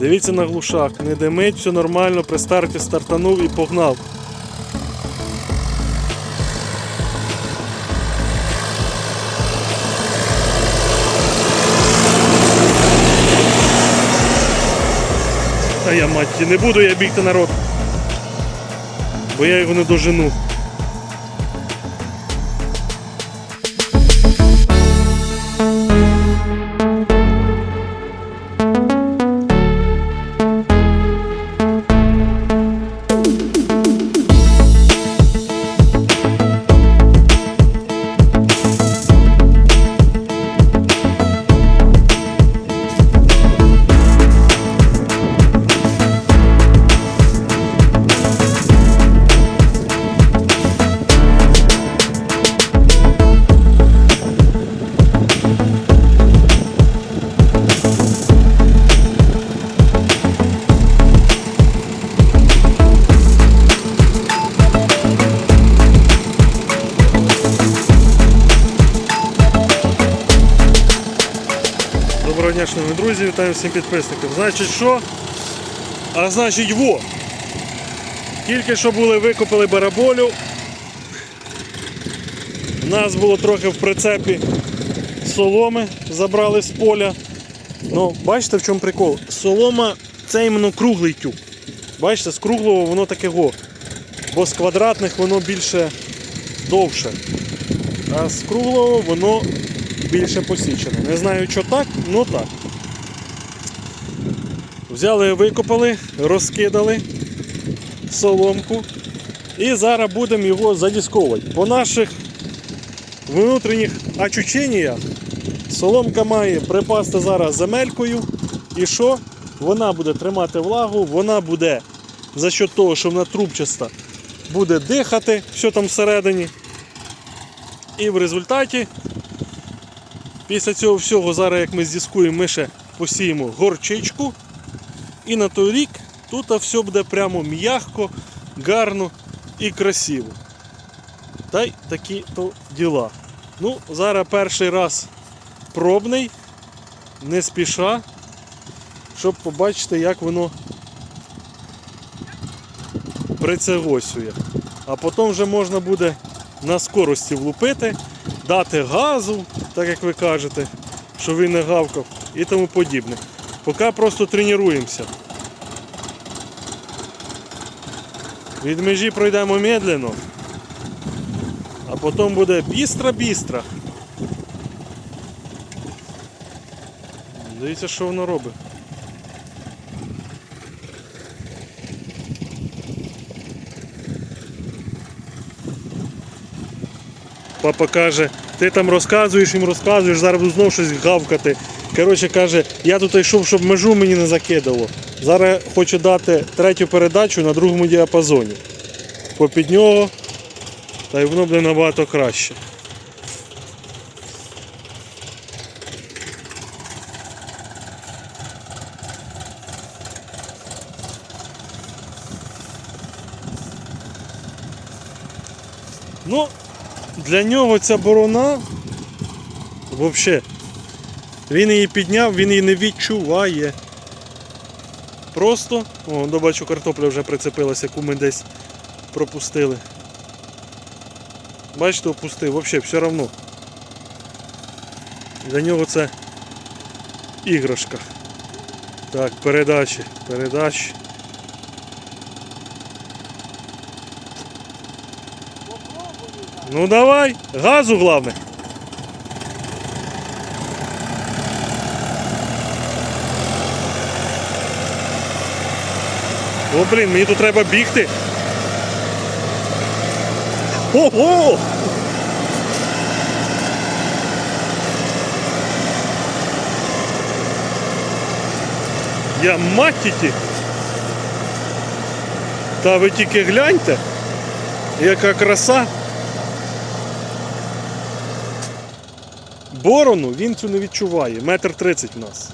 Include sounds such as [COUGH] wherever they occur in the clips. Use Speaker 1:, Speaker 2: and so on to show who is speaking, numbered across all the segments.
Speaker 1: Дивіться на глушак, не димить, все нормально, при старті стартанув і погнав. А я матті, не буду я бігти народ. Бо я його не дожену. Доброго дня, шановні друзі, вітаю всім підписникам. Значить що? А значить во! Тільки що були, викопали бараболю. У нас було трохи в прицепі соломи, забрали з поля. Ну, бачите в чому прикол? Солома це іменно круглий тюк. Бачите, з круглого воно таке го. Бо з квадратних воно більше довше. А з круглого воно більше посічене. Не знаю, що так, ну так. Взяли, викопали, розкидали соломку. І зараз будемо його задісковувати. По наших внутрішніх очученнях соломка має припасти зараз земелькою. І що? Вона буде тримати влагу, вона буде за счет того, що вона трубчаста, буде дихати, що там всередині. І в результаті Після цього всього, зараз як ми здіскуємо, ми ще посіємо горчичку. І на той рік тут все буде прямо м'ягко, гарно і красиво. Та й такі то діла. Ну, зараз перший раз пробний, не спіша, щоб побачити, як воно прицегосює. А потім вже можна буде на скорості влупити, дати газу, так як ви кажете, що він не гавкав і тому подібне. Поки просто тренуємося. Від межі пройдемо медленно, а потім буде бістро-бістро. Дивіться, що воно робить. Папа каже, ти там розказуєш, їм розказуєш, зараз буду знову щось гавкати. Коротше каже, я тут йшов, щоб межу мені не закидало. Зараз хочу дати третю передачу на другому діапазоні. Попід нього, та й воно буде набагато краще. Ну, для нього ця борона взагалі, він її підняв, він її не відчуває. Просто, о, до бачу, картопля вже прицепилася, яку ми десь пропустили. Бачите, опустив, взагалі все одно. Для нього це іграшка. Так, передачі, передачі. Ну давай, газу главне. О, блін, мені тут треба бігти. Ого! Я матіті. Та ви тільки гляньте, яка краса. Борону він цю не відчуває. Метр тридцять у нас.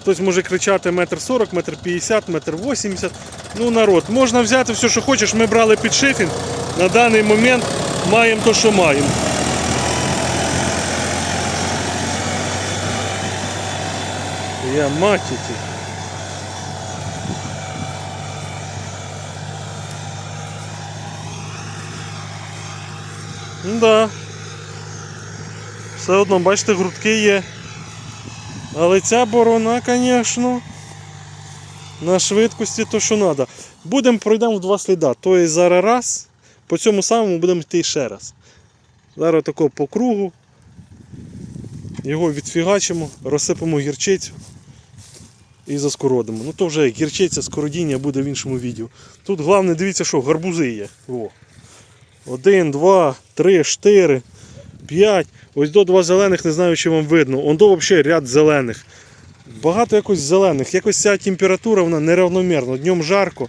Speaker 1: Хтось може кричати метр сорок, метр п'ятдесят, метр вісімдесят. Ну народ, можна взяти все, що хочеш. Ми брали під шифінг. На даний момент маємо то, що маємо. Я матіті. Ну, да. Все одно, бачите, грудки є. Але ця борона, звісно, на швидкості то, що треба. Будемо пройдемо в два сліда. Тобто зараз раз, по цьому самому будемо йти ще раз. Зараз такого по кругу. Його відфігачимо, розсипемо гірчицю і заскородимо. Ну то вже гірчиця, скородіння буде в іншому відео. Тут головне, дивіться, що гарбузи є. О. Один, два, три, чотири, п'ять. Ось до два зелених, не знаю, чи вам видно. Он взагалі ряд зелених. Багато якось зелених. Якось ця температура вона неравномірна. Днем жарко,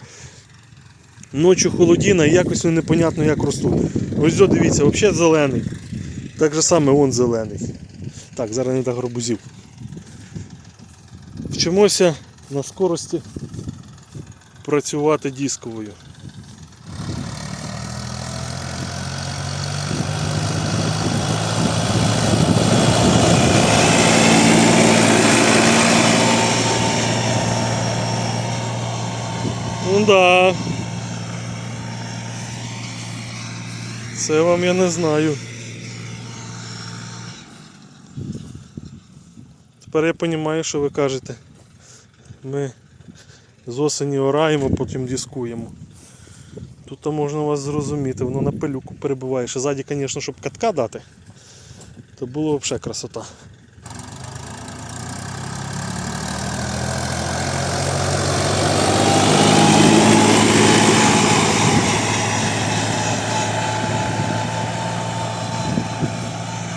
Speaker 1: ночі холодіна і якось вони непонятно як ростуть. Ось до дивіться, взагалі зелений. Так же саме он зелений. Так, зараз не до гарбузів. Вчимося на скорості працювати дисковою. Ну да. Це вам я не знаю. Тепер я розумію, що ви кажете. Ми з осені ораємо, потім дискуємо. Тут можна вас зрозуміти, воно на пилюку перебуває. Ще ззаді, звісно, щоб катка дати, то було взагалі красота.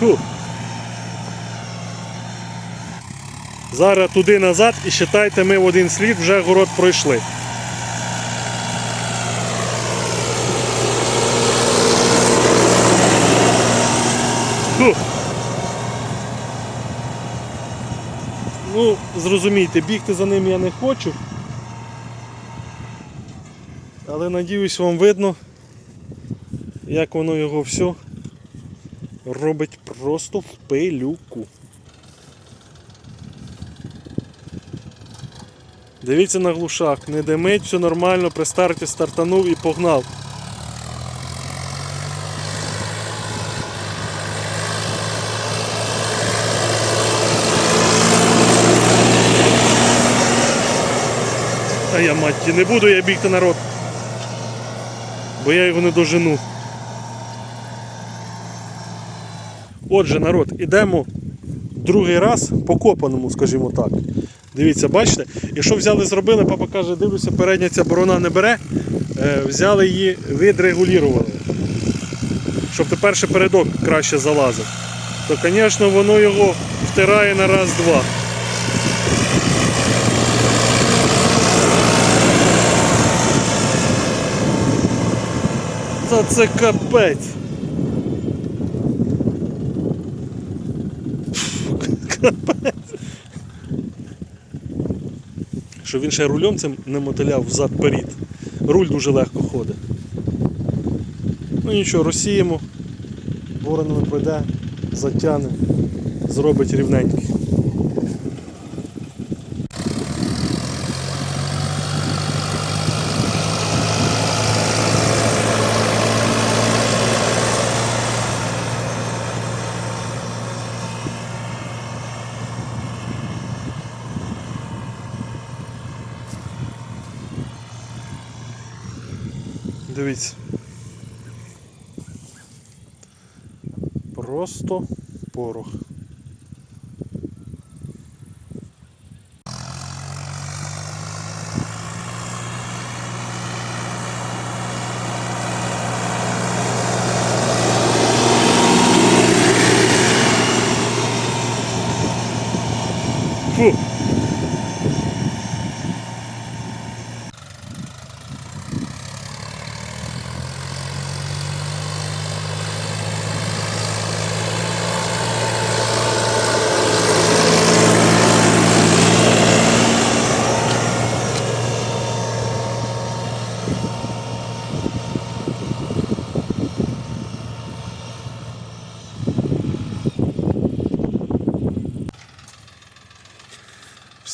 Speaker 1: Фу. Зараз туди назад і считайте, ми в один слід вже город пройшли. Ну, зрозумійте, бігти за ним я не хочу. Але надіюсь вам видно, як воно його все робить просто в пилюку. Дивіться на глушак, не димить, все нормально, при старті стартанув і погнав. А я матті, не буду я бігти народ. Бо я його не дожену. Отже, народ, ідемо другий раз по копаному, скажімо так. Дивіться, бачите? Якщо взяли, зробили, папа каже, дивлюся, передня ця борона не бере, е, взяли її, відрегулювали. Щоб тепер передок краще залазив. То, звісно, воно його втирає на раз-два. Та це капець. Що він ще рулем цим не мотиляв взад-перед. Руль дуже легко ходить. Ну нічого, розсіємо, воронами пройде, затягне, зробить рівненький. Дивіться. Просто порох. Фу.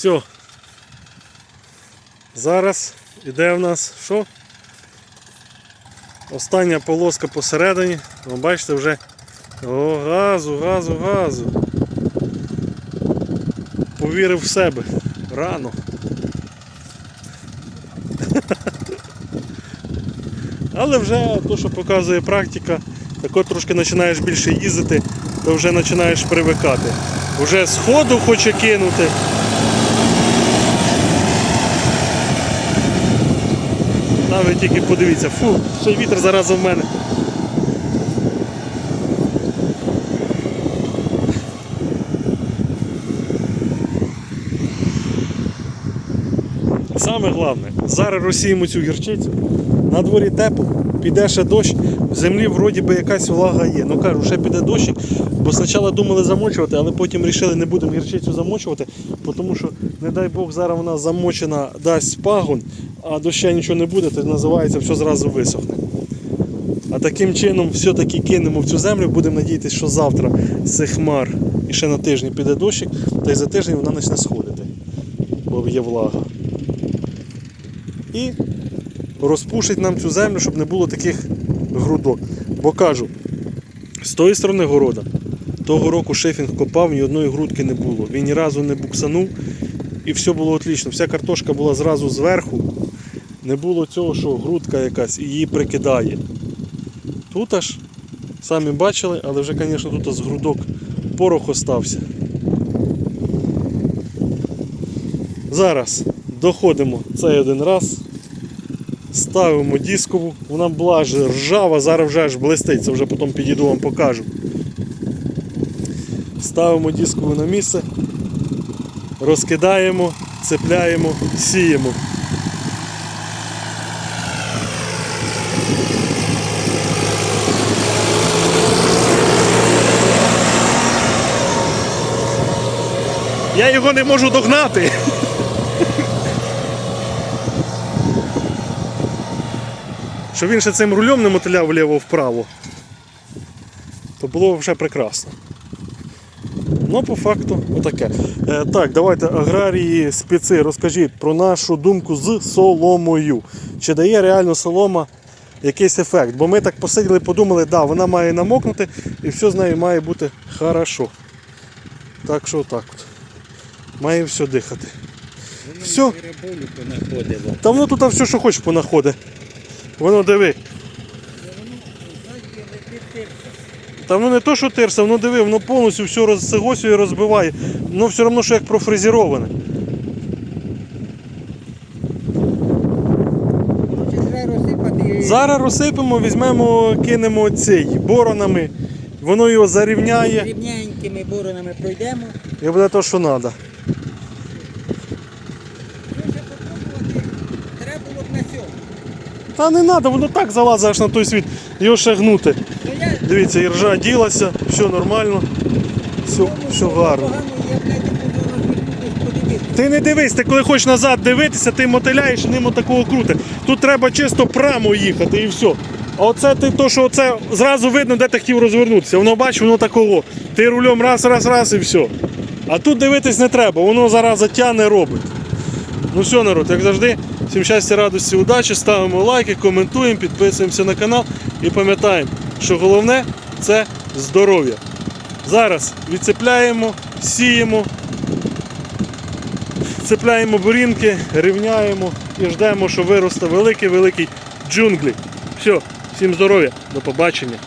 Speaker 1: Все. Зараз іде в нас що? Остання полоска посередині. Ви бачите, вже о, газу, газу, газу. Повірив в себе. Рано. [LAUGHS] Але вже то, що показує практика, так от трошки починаєш більше їздити, то вже починаєш привикати. Вже з ходу хоче кинути. Та ви тільки подивіться, фу, ще й вітер зараз у мене. Саме головне, зараз розсіємо цю гірчицю. На дворі тепло, піде ще дощ, в землі вроді би якась влага є. Ну кажу, ще піде дощик, бо спочатку думали замочувати, але потім вирішили не будемо гірчицю замочувати, тому що, не дай Бог, зараз вона замочена, дасть пагон, а доща нічого не буде, то називається все зразу висохне. А таким чином все-таки кинемо в цю землю, будемо надіятися, що завтра з хмар і ще на тиждень піде дощик, та й за тиждень вона почне сходити, бо є влага. І розпушить нам цю землю, щоб не було таких грудок. Бо кажу, з тої сторони города, того року шифінг копав, ні одної грудки не було. Він ні разу не буксанув і все було отлично. Вся картошка була зразу зверху. Не було цього, що грудка якась і її прикидає. Тут аж, самі бачили, але вже, звісно, тут з грудок порох остався. Зараз доходимо цей один раз. Ставимо дискову, вона була ж ржава, зараз вже аж блистить, це вже потім підійду вам покажу. Ставимо дискову на місце, розкидаємо, цепляємо, сіємо. Я його не можу догнати. Щоб він ще цим рулем не мотиляв вліво-вправо, то було вже прекрасно. Ну, по факту, отаке. Е, так, давайте аграрії, спеці, розкажіть про нашу думку з соломою. Чи дає реально солома якийсь ефект? Бо ми так посиділи, подумали, да, вона має намокнути і все з нею має бути хорошо. Так що отак от. Має все дихати. Все.
Speaker 2: Понаходило.
Speaker 1: Та воно тут все, що хочеш, понаходить. Воно диви. Та воно не то, що терса, воно диви, воно повністю все розсегосює і розбиває. Воно все одно, що як профрезероване. Зараз розсипемо, візьмемо, кинемо цей боронами, воно його зарівняє
Speaker 2: Рівненькими боронами пройдемо.
Speaker 1: і буде те, що треба.
Speaker 2: Може попробувати. Треба було б на цьому.
Speaker 1: Та не треба, воно так залазить на той світ, його ще гнути.
Speaker 2: Ну
Speaker 1: Дивіться, і ржа ділася, все нормально, все, все гарно. Ти не дивись, ти коли хочеш назад дивитися, ти мотиляєш ним такого крути. Тут треба чисто прямо їхати і все. А оце ти то, що оце зразу видно, де ти хотів розвернутися. Воно бачиш, воно такого. Ти рулем раз, раз, раз і все. А тут дивитись не треба, воно зараз затягне робить. Ну все, народ, як завжди, всім щастя, радості, удачі, ставимо лайки, коментуємо, підписуємося на канал і пам'ятаємо, що головне це здоров'я. Зараз відцепляємо, сіємо, цепляємо бурінки, рівняємо і ждемо, що виросте великий-великий джунглі. Все, всім здоров'я, до побачення.